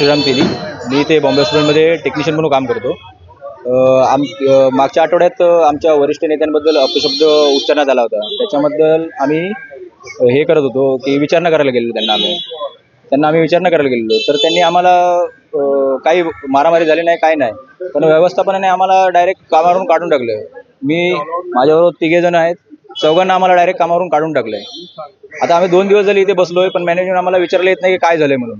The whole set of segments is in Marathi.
श्रीराम तेली. मी ते बॉम्बे हॉस्पिटलमध्ये टेक्निशियन म्हणून काम करतो. आम मागच्या आठवड्यात आमच्या वरिष्ठ नेत्यांबद्दल अपशब्द उच्चारण्यात आला होता. त्याच्याबद्दल आम्ही हे करत होतो की विचारणा करायला गेलो त्यांना आम्ही. त्यांना आम्ही विचारणा करायला गेलेलो. तर त्यांनी आम्हाला काही मारामारी झाली नाही काय नाही. पण व्यवस्थापनाने आम्हाला डायरेक्ट कामावरून काढून टाकलं. मी माझ्याबरोबर तिघे जण आहेत. चौघांना आम्हाला डायरेक्ट कामावरून काढून टाकलंय. आता आम्ही दोन दिवस झाले इथे बसलोय पण मॅनेजमेंट आम्हाला विचारलं येत नाही की काय झालंय म्हणून.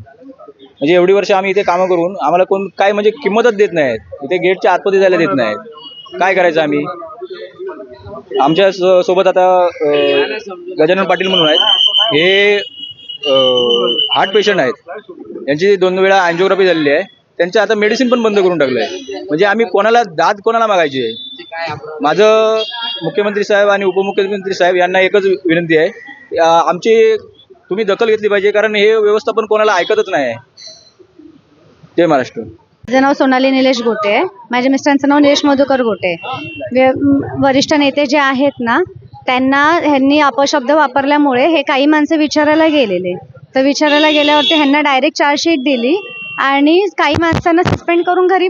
म्हणजे एवढी वर्ष आम्ही इथे कामं करून आम्हाला कोण काय म्हणजे किंमतच देत नाहीत इथे गेटच्या आतमध्ये जायला देत नाहीत काय करायचं आम्ही? आमच्यासोबत आता गजानन पाटील म्हणून आहेत. हे हार्ट पेशंट आहेत. यांची दोन वेळा अँजिओग्राफी झालेली आहे. त्यांचं आता मेडिसिन पण बंद करून टाकलं आहे म्हणजे आम्ही कोणाला दाद कोणाला मागायची आहे? माझं मुख्यमंत्री साहेब आणि उपमुख्यमंत्री साहेब यांना एकच विनंती आहे. आमची तुम्ही दखल घेतली पाहिजे कारण हे व्यवस्थापन कोणाला ऐकतच नाही. जय महाराष्ट्र. माझं नाव सोनाली निलेश गोटे. आहे माझ्या मिस्टरांचं नाव निलेश मधुकर गोटे. वरिष्ठ नेते जे आहेत ना त्यांना ह्यांनी अपशब्द वापरल्यामुळे हे काही माणसं विचारायला गेलेले. तर विचारायला गेल्यावरती ह्यांना डायरेक्ट चार्जशीट दिली आणि काही माणसांना सस्पेंड करून घरी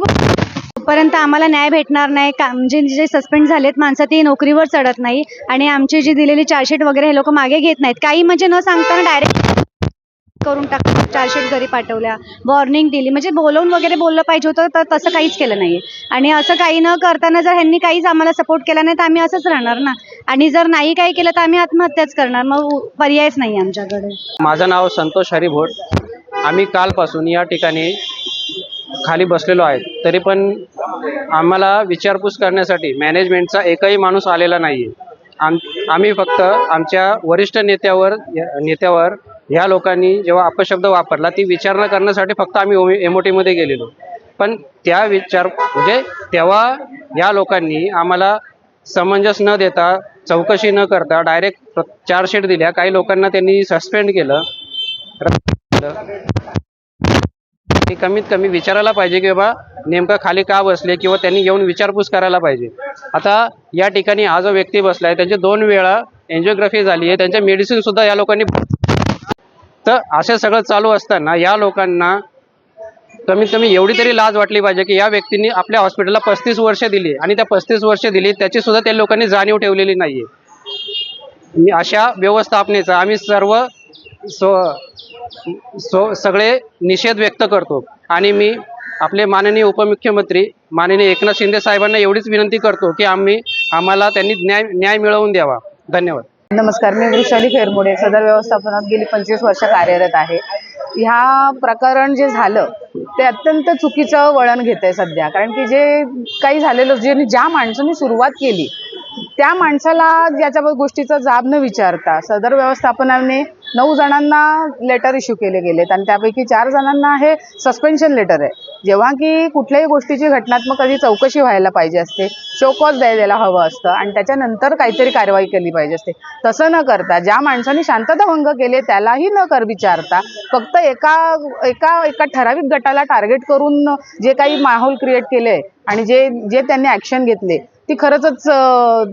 पर्यंत आम्हाला न्याय भेटणार नाही. का म्हणजे जे सस्पेंड झालेत माणसं ती नोकरीवर चढत नाही. आणि आमची जी दिलेली चार्जशीट वगैरे हे लोक मागे घेत नाहीत. काही म्हणजे न सांगताना डायरेक्ट करून टाकतात चार्जशीट घरी पाठवल्या. वॉर्निंग दिली. म्हणजे बोलवून वगैरे बोललं पाहिजे होतं तर तसं काहीच केलं नाही आणि असं काही न करताना जर ह्यांनी काहीच आम्हाला सपोर्ट केला नाही तर आम्ही असंच राहणार ना? आणि जर नाही काही केलं तर आम्ही आत्महत्याच करणार. मग पर्यायच नाही आमच्याकडे. माझं नाव संतोष हरिभोट. आम्ही कालपासून या ठिकाणी खाली बसलेलो आहे तरी पण आम्हाला विचारपूस करण्यासाठी मॅनेजमेंटचा एकही माणूस आलेला नाही आहे आम आम्ही फक्त आमच्या वरिष्ठ नेत्यावर नेत्यावर ह्या लोकांनी जेव्हा अपशब्द वापरला ती विचारणा करण्यासाठी फक्त आम्ही एम ओ टीमध्ये गेलेलो. पण त्या विचार म्हणजे तेव्हा या लोकांनी आम्हाला समंजस न देता चौकशी न करता डायरेक्ट चार्जशीट दिल्या. काही लोकांना त्यांनी सस्पेंड केलं. कमीत कमी विचारायला पाहिजे की बाबा नेमकं खाली का बसले किंवा त्यांनी येऊन विचारपूस करायला पाहिजे. आता या ठिकाणी हा जो व्यक्ती बसलाय त्यांची दोन वेळा एन्जिओग्राफी झाली आहे. त्यांच्या मेडिसिन सुद्धा या लोकांनी तर असे सगळं चालू असताना या लोकांना कमीत कमी एवढी तरी लाज वाटली पाहिजे की या व्यक्तींनी आपल्या हॉस्पिटलला पस्तीस वर्ष दिली आणि त्या पस्तीस वर्ष दिली त्याची सुद्धा त्या लोकांनी जाणीव ठेवलेली नाहीये. आहे अशा व्यवस्थापनेचा आम्ही सर्व स्व सो सगळे निषेध व्यक्त करतो. आणि मी आपले माननीय उपमुख्यमंत्री माननीय एकनाथ शिंदे साहेबांना एवढीच विनंती करतो की आम्ही आम्हाला त्यांनी न्याय न्याय मिळवून द्यावा. धन्यवाद. नमस्कार मी वृषाली खेरमुडे सदर व्यवस्थापनात गेली पंचवीस वर्ष कार्यरत आहे. ह्या प्रकरण जे झालं ते अत्यंत चुकीचं वळण घेत आहे सध्या. कारण की जे काही झालेलं जे ज्या माणसांनी सुरुवात केली त्या माणसाला याच्या गोष्टीचा जाब न विचारता सदर व्यवस्थापनाने नऊ जणांना लेटर इश्यू केले गेलेत आणि त्यापैकी चार जणांना हे सस्पेन्शन लेटर आहे. जेव्हा की कुठल्याही गोष्टीची घटनात्मक कधी चौकशी व्हायला पाहिजे असते शोकॉज द्यायला हवं असतं आणि त्याच्यानंतर काहीतरी कारवाई केली पाहिजे असते. तसं न करता ज्या माणसाने शांतता भंग केले त्यालाही न कर विचारता फक्त एका एका एका ठराविक गटाला टार्गेट करून जे काही माहोल क्रिएट केले आणि जे जे त्यांनी ॲक्शन घेतले ती खरंच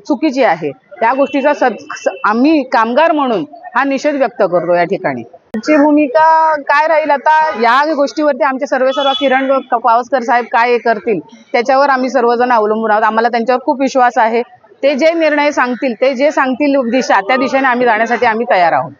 चुकीची आहे. त्या गोष्टीचा सद स- आम्ही कामगार म्हणून हा निषेध व्यक्त करतो या ठिकाणी. तुमची भूमिका काय राहील आता? या गोष्टीवरती आमचे सर्व सर्व किरण पावसकर साहेब काय हे करतील त्याच्यावर आम्ही सर्वजण अवलंबून आहोत. आम्हाला त्यांच्यावर खूप विश्वास आहे. ते जे निर्णय सांगतील ते जे सांगतील दिशा त्या दिशेने आम्ही जाण्यासाठी आम्ही तयार आहोत.